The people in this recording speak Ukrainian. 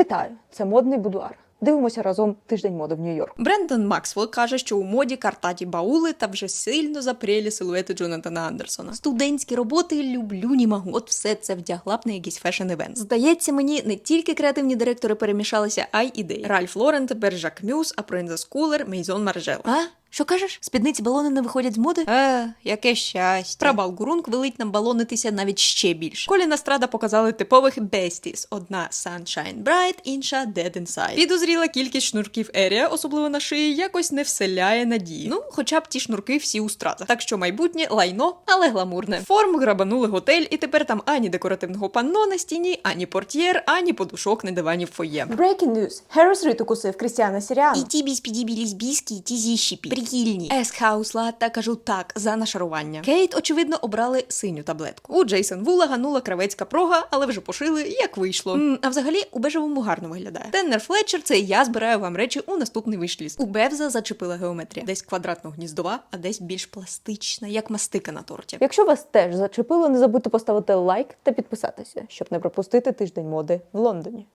Вітаю! Це модний будуар. Дивимося разом тиждень моди в Нью-Йорк. Брендон Максвелл каже, що у моді картаті баули та вже сильно запрілі силуети Джонатана Андерсона. Студентські роботи люблю ні могу. От все це вдягла б на якийсь фешн-евент. Здається, мені не тільки креативні директори перемішалися, а й ідеї. Ральф Лорент, Бержак Мюс, Апренза Скулер, Мейзон Маржел. А? Що кажеш? Спідниці балони не виходять з моди? Е, яке щастя. Прабал Гурунг велить нам балонитися навіть ще більше. Коліна Страда показали типових бестіс. Одна Sunshine Bright, інша Dead Inside. Підозріла кількість шнурків Ерія, особливо на шиї, якось не вселяє надії. Ну, хоча б ті шнурки всі у стразах. Так що майбутнє лайно, але гламурне. Форм грабанули готель, і тепер там ані декоративного панно на стіні, ані портьєр, ані подушок на дивані в фоє. Breaking news. Харріс Рид укусив Крістіана Сіріана. І ті біспідібі лізбійські, і ті зіщіпі. Прикільні. Есхаус лата кажу так, за нашарування. Кейт, очевидно, обрали синю таблетку. У Джейсон Вула ганула кравецька прога, але вже пошили, як вийшло. М, а взагалі у бежевому гарно виглядає. Теннер Флетчер це я збираю вам речі у наступний вишліст. У Бевза зачепила геометрія. Десь квадратно-гніздова, а десь більш пластична, як мастика на торті. Якщо вас теж зачепило, не забудьте поставити лайк та підписатися, щоб не пропустити тиждень моди в Лондоні.